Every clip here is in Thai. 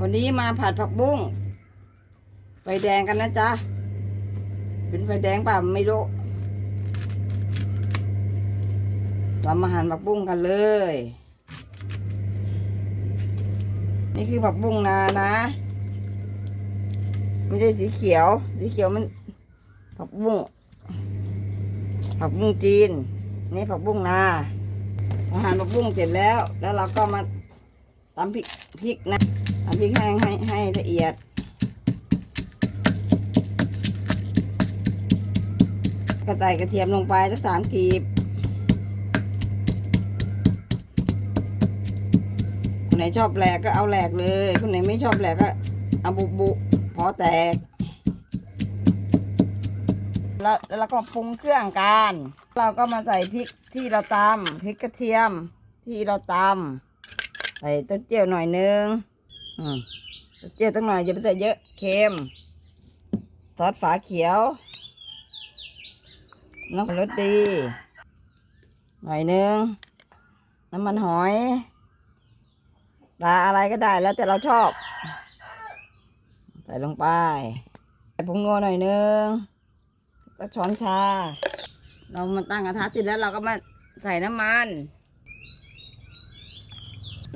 วันนี้มาผัดผักบุ้งไฟแดงกันนะจ๊ะ เป็นไฟแดงป่าไม่รู้เรามาหั่นผักบุ้งกันเลย นี่คือผักบุ้งนานะไม่ใช่สีเขียว สีเขียวมันผักบุ้งผักบุ้งจีน นี่ผักบุ้งนาอาหารผักบุ้งเสร็จแล้ว แล้วเราก็มาตำพริกพริกนะ ตำพริกแห้งให้ให้ละเอียด กระใส่กระเทียมลงไปสักสามกีบคนไหนชอบแหลกก็เอาแหลกเลย คนไหนไม่ชอบแหลกก็เอาบุบุพอแตก แล้วแล้วเราก็ปรุงเครื่องกัน เราก็มาใส่พริกที่เราตำพริกกระเทียมที่เราตำใส่ต้นเจียวหน่อยนึง อืมเต้นเจียตั้งหน่อยอย่าไปใส่เยอะ เค็มซอสฝาเขียว น้ำรสดี หน่อยนึง น้ำมันหอยปลาอะไรก็ได้แล้วแต่เราชอบ ใส่ลงไป ใส่ผงนัวหน่อยนึง ก็ช้อนชา เรามาตั้งกระทะเสร็จแล้วเราก็มาใส่น้ำมัน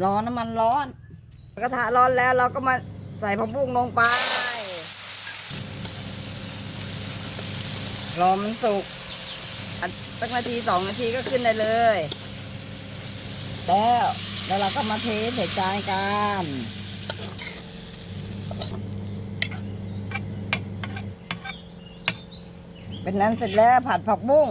ร้อนน้ำมันร้อน กระทะร้อนแล้วเราก็มาใส่ผักบุ้งลงไปรอมันสุกอันสักนาทีสองนาทีก็ขึ้นได้เลย แล้วแล้วเราก็มาเทใส่จานกันเป็นนั้นเสร็จแล้วผัดผักบุ้ง